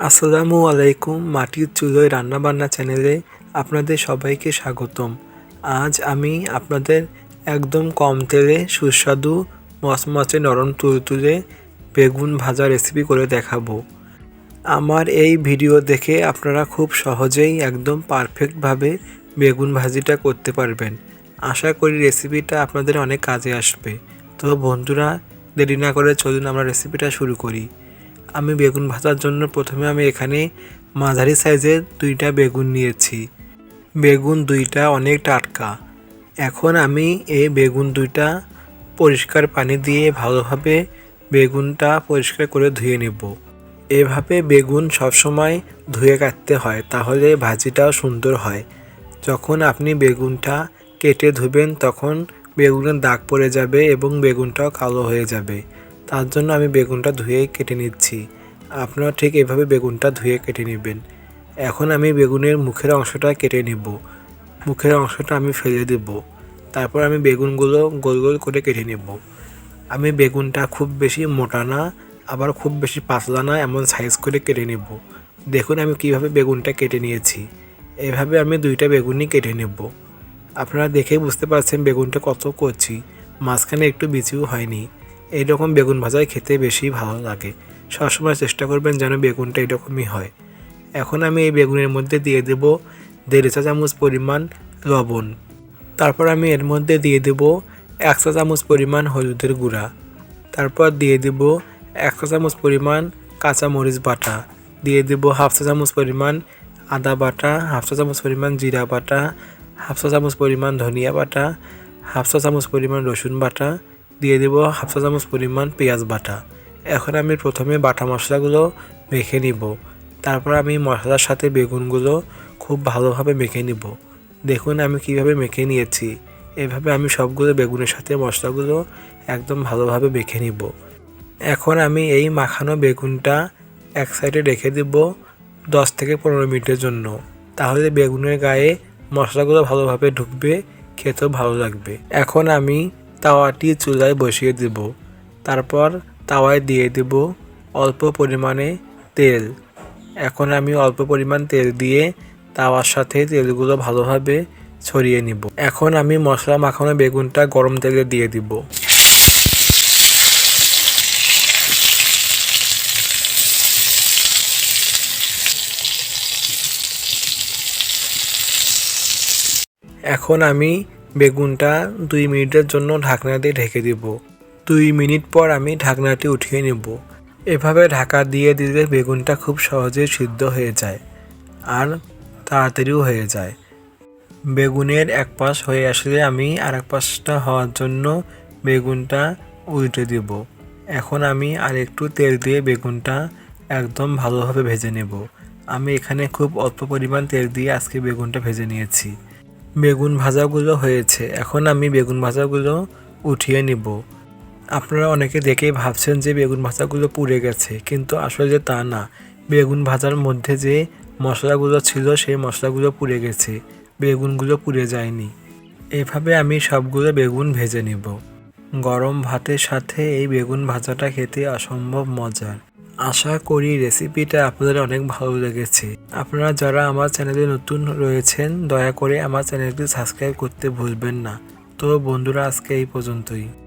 আসসালামু আলাইকুম, মাটির চুলোয় রান্নাবান্না চ্যানেলে আপনাদের সবাইকে স্বাগতম। আজ আমি আপনাদের একদম কম তেলে সুস্বাদু মচমচে নরম তুলতুলে বেগুন ভাজা রেসিপি করে দেখাবো। আমার এই ভিডিও দেখে আপনারা খুব সহজেই একদম পারফেক্টভাবে বেগুন ভাজিটা করতে পারবেন। আশা করি রেসিপিটা আপনাদের অনেক কাজে আসবে। তো বন্ধুরা, দেরি না করে চলুন আমরা রেসিপিটা শুরু করি। আমি বেগুন ভাজার জন্য প্রথমে আমি এখানে মাঝারি সাইজের দুইটা বেগুন নিয়েছি। বেগুন দুইটা অনেক টাটকা। এখন আমি এই বেগুন দুইটা পরিষ্কার পানি দিয়ে ভালোভাবে বেগুনটা পরিষ্কার করে ধুয়ে নেব। এভাবে বেগুন সবসময় ধুয়ে কাটতে হয়, তাহলে ভাজিটাও সুন্দর হয়। যখন আপনি বেগুনটা কেটে ধুবেন, তখন বেগুনের দাগ পড়ে যাবে এবং বেগুনটাও কালো হয়ে যাবে। তার জন্য আমি বেগুনটা ধুয়ে কেটে নিচ্ছি। আপনারা ঠিক এভাবে বেগুনটা ধুয়ে কেটে নেবেন। এখন আমি বেগুনের মুখের অংশটা কেটে নেব। মুখের অংশটা আমি ফেলে দেব। তারপর আমি বেগুনগুলো গোল গোল করে কেটে নেব। আমি বেগুনটা খুব বেশি মোটা না, আবার খুব বেশি পাতলা না, এমন সাইজ করে কেটে নেব। দেখুন আমি কীভাবে বেগুনটা কেটে নিয়েছি। এভাবে আমি দুইটা বেগুনই কেটে নেব। আপনারা দেখেই বুঝতে পারছেন বেগুনটা কত করছি মাঝখানে একটু বিচিও হয়নি। এইরকম বেগুন ভাজাই খেতে বেশি ভালো লাগে। সবসময় চেষ্টা করবেন যেন বেগুনটা এরকমই হয়। এখন আমি এই বেগুনের মধ্যে দিয়ে দেব দেড় চা চামচ পরিমাণ লবণ। তারপর আমি এর মধ্যে দিয়ে দেব এক চা চামচ পরিমাণ হলুদের গুঁড়া। তারপর দিয়ে দেব এক চা চামচ পরিমাণ কাঁচা মরিচ বাটা। দিয়ে দেব হাফ চা চামচ পরিমাণ আদা বাটা, হাফ চা চামচ পরিমাণ জিরা বাটা, হাফ চা চামচ পরিমাণ ধনিয়া বাটা, হাফ চা চামচ পরিমাণ রসুন বাটা দিয়ে দেব হাফ চা চামচ পরিমাণ পেঁয়াজ বাটা। এখন আমি প্রথমে বাটা মশলাগুলো মেখে নিব। তারপর আমি মশলার সাথে বেগুনগুলো খুব ভালোভাবে মেখে নিব। দেখুন আমি কীভাবে মেখে নিয়েছি। এভাবে আমি সবগুলো বেগুনের সাথে মশলাগুলো একদম ভালোভাবে মেখে নিব। এখন আমি এই মাখানো বেগুনটা এক সাইডে রেখে দেব দশ থেকে পনেরো মিনিটের জন্য। তাহলে বেগুনের গায়ে মশলাগুলো ভালোভাবে ঢুকবে, খেতেও ভালো লাগবে। এখন আমি তাওয়াটি চুলায় বসিয়ে দেব। তারপর তাওয়ায় দিয়ে দেব অল্প পরিমাণে তেল। এখন আমি অল্প পরিমাণ তেল দিয়ে তাওয়ার সাথে তেলগুলো ভালোভাবে ছড়িয়ে নিব। এখন আমি মশলা মাখানো বেগুনটা গরম তেলে দিয়ে দিব। এখন আমি বেগুনটা দুই মিনিটের জন্য ঢাকনা দিয়ে ঢেকে দিব। দুই মিনিট পর আমি ঢাকনাটি উঠিয়ে নেব। এভাবে ঢাকা দিয়ে দিলে বেগুনটা খুব সহজেই সিদ্ধ হয়ে যায় আর তাড়াতাড়িও হয়ে যায়। বেগুনের এক পাশ হয়ে আসলে আমি আর এক পাশটা হওয়ার জন্য বেগুনটা উল্টে দেব। এখন আমি আর একটু তেল দিয়ে বেগুনটা একদম ভালোভাবে ভেজে নেব। আমি এখানে খুব অল্প পরিমাণ তেল দিয়ে আজকে বেগুনটা ভেজে নিয়েছি। বেগুন ভাজাগুলো হয়েছে। এখন আমি বেগুন ভাজাগুলো উঠিয়ে নিব। আপনারা অনেকে দেখেই ভাবছেন যে বেগুন ভাজাগুলো পুড়ে গেছে, কিন্তু আসলে যে তা না। বেগুন ভাজার মধ্যে যে মশলাগুলো ছিল, সেই মশলাগুলো পুড়ে গেছে। বেগুনগুলো পুড়ে যায়নি। এভাবে আমি সবগুলো বেগুন ভেজে নিব। গরম ভাতের সাথে এই বেগুন ভাজাটা খেতে অসম্ভব মজার। আশা করি রেসিপিটা আপনাদের অনেক ভালো লেগেছে। আপনারা যারা আমার চ্যানেলে নতুন রয়েছেন, দয়া করে আমার চ্যানেলটি সাবস্ক্রাইব করতে ভুলবেন না। তো বন্ধুরা, আজকে এই পর্যন্তই।